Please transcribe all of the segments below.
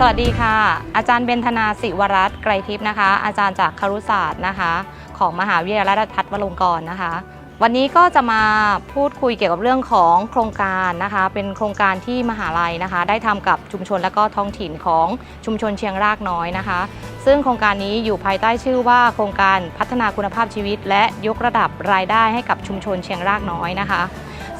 สวัสดีค่ะ อาจารย์เบนธนาศิวรัตน์ไกรทิพย์นะคะ อาจารย์จากครุศาสตร์นะคะ ของมหาวิทยาลัยราชภัฏวลงกรนะคะ วันนี้ก็จะมาพูดคุยเกี่ยวกับเรื่องของโครงการนะคะ เป็นโครงการที่มหาลัยนะคะ ได้ทำกับชุมชนและก็ท้องถิ่นของชุมชนเชียงรากน้อยนะคะ ซึ่งโครงการนี้อยู่ภายใต้ชื่อว่า โครงการพัฒนาคุณภาพชีวิต และยกระดับรายได้ให้กับชุมชนเชียงรากน้อยนะคะ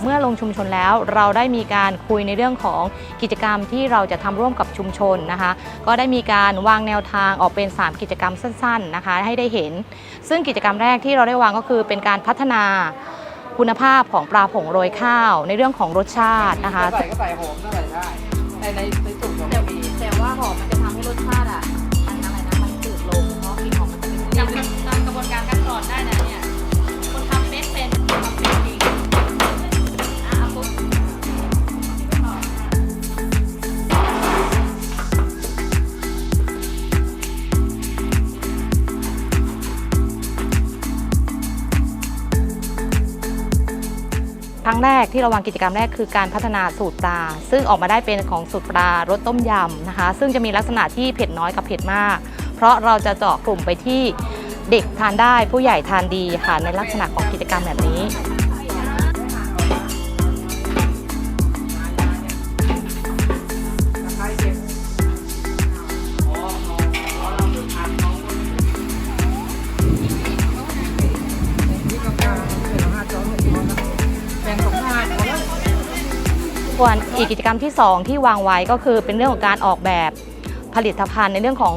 เมื่อลงชุมชนแล้วเราได้มีการคุยในเรื่องของกิจกรรมที่เราจะทำร่วมกับชุมชนนะคะ ก็ได้มีการวางแนวทางออกเป็น 3 กิจกรรมสั้นๆนะคะ ให้ได้เห็น ซึ่งกิจกรรมแรกที่เราได้วางก็คือเป็นการพัฒนาคุณภาพของปลาผงโรยข้าว ในเรื่องของรสชาตินะคะใส่ก็ใส่หอมก็ใส่ได้ในใน ครั้งแรกที่เราวางกิจกรรมแรกคือการพัฒนาสูตรปลา ซึ่งออกมาได้เป็นของสูตรปลารสต้มยำนะคะ ซึ่งจะมีลักษณะที่เผ็ดน้อยกับเผ็ดมาก เพราะเราจะเจาะกลุ่มไปที่เด็กทานได้ผู้ใหญ่ทานดีค่ะในลักษณะของกิจกรรมแบบนี้ ส่วนอีกกิจกรรมที่ 2 ที่วางไว้ก็คือเป็นเรื่องของการออกแบบผลิตภัณฑ์ในเรื่องของ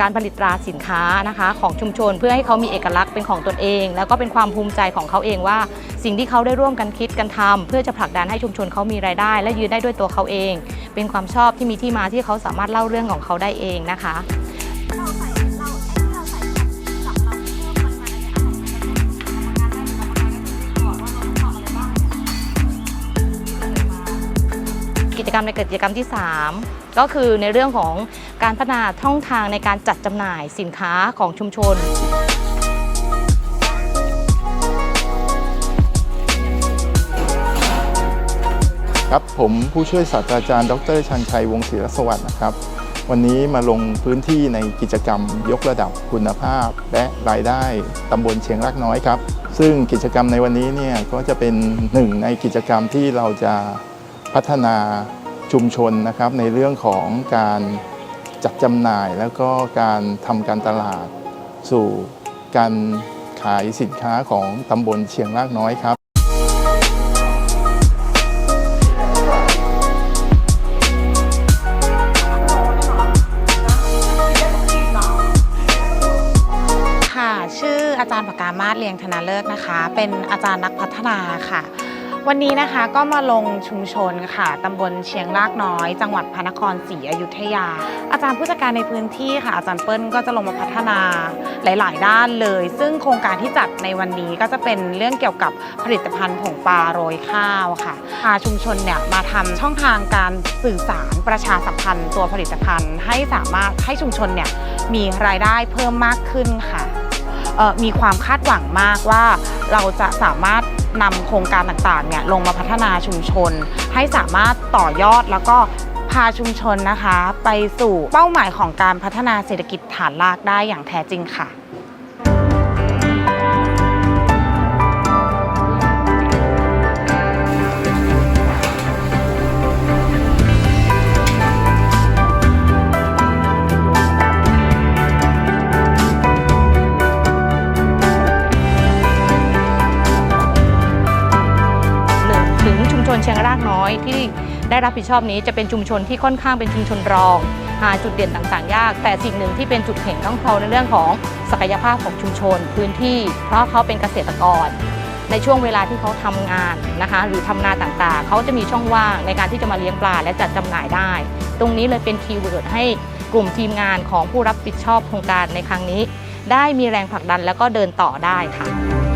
การผลิตตราสินค้านะคะของชุมชน เพื่อให้เขามีเอกลักษณ์เป็นของตนเอง แล้วก็เป็นความภูมิใจของเขาเองว่า สิ่งที่เขาได้ร่วมกันคิดกันทำเพื่อจะผลักดันให้ชุมชนเขามีรายได้ และยืนได้ด้วยตัวเขาเอง เป็นความชอบที่มีที่มาที่เขาสามารถเล่าเรื่องของเขาได้เองนะคะ กิจกรรมในกิจกรรมที่ 3 ก็คือในเรื่องของการพัฒนาช่องทางในการจัดจำหน่ายสินค้าของชุมชนครับผมผู้ช่วยศาสตราจารย์ ดรชันชัยวงศ์ศิรสวัสดิ์นะครับ วันนี้มาลงพื้นที่ในกิจกรรมยกระดับคุณภาพ และรายได้ตำบลเชียงรากน้อยครับ ซึ่งกิจกรรมในวันนี้เนี่ยก็จะเป็นหนึ่งในกิจกรรมที่เราจะ พัฒนาชุมชนนะครับในเรื่องของการจัดจำหน่ายแล้วก็การทำการตลาด สู่การขายสินค้าของตำบลเชียงรากน้อยครับค่ะชื่ออาจารย์ปากามาศเลียงธนาเลิศนะคะ เป็นอาจารย์นักพัฒนาค่ะ วันนี้นะคะก็มาลงชุมชนค่ะตำบลเชียงรากน้อย จังหวัดพระนครศรีอยุธยา อาจารย์ผู้จัดการในพื้นที่ค่ะ อาจารย์เปิ้ลก็จะลงมาพัฒนาหลาย ๆ ด้านเลย ซึ่งโครงการที่จัดในวันนี้ก็จะเป็นเรื่องเกี่ยวกับผลิตภัณฑ์ผงปลาโรยข้าวค่ะพาชุมชนเนี่ยมาทำช่องทางการสื่อสารประชาสัมพันธ์ตัวผลิตภัณฑ์ ให้สามารถให้ชุมชนเนี่ยมีรายได้เพิ่มมากขึ้นค่ะมีความคาดหวังมากว่าเราจะสามารถ นำโครงการต่างๆเนี่ยลงมาพัฒนาชุมชน ให้สามารถต่อยอดแล้วก็พาชุมชนนะคะ ไปสู่เป้าหมายของการพัฒนาเศรษฐกิจฐานรากได้อย่างแท้จริงค่ะ นเชียงรากน้อยที่ได้รับผิดชอบนี้จะเป็นชุมชนที่ค่อนข้างเป็นชุมชนรองหาจุดเด่นต่างๆ ยาก แต่สิ่งหนึ่งที่เป็นจุดเห็นต้องเขาในเรื่องของศักยภาพของชุมชน พื้นที่ เพราะเขาเป็นเกษตรกร ในช่วงเวลาที่เขาทำงานนะคะหรือทำนาต่างๆ เขาจะมีช่องว่างในการที่จะมาเลี้ยงปลาและจัดจำหน่ายได้ ตรงนี้เลยเป็นคีย์เวิร์ดให้กลุ่มทีมงานของผู้รับผิดชอบโครงการในครั้งนี้ ได้มีแรงผลักดันแล้วก็เดินต่อได้ค่ะ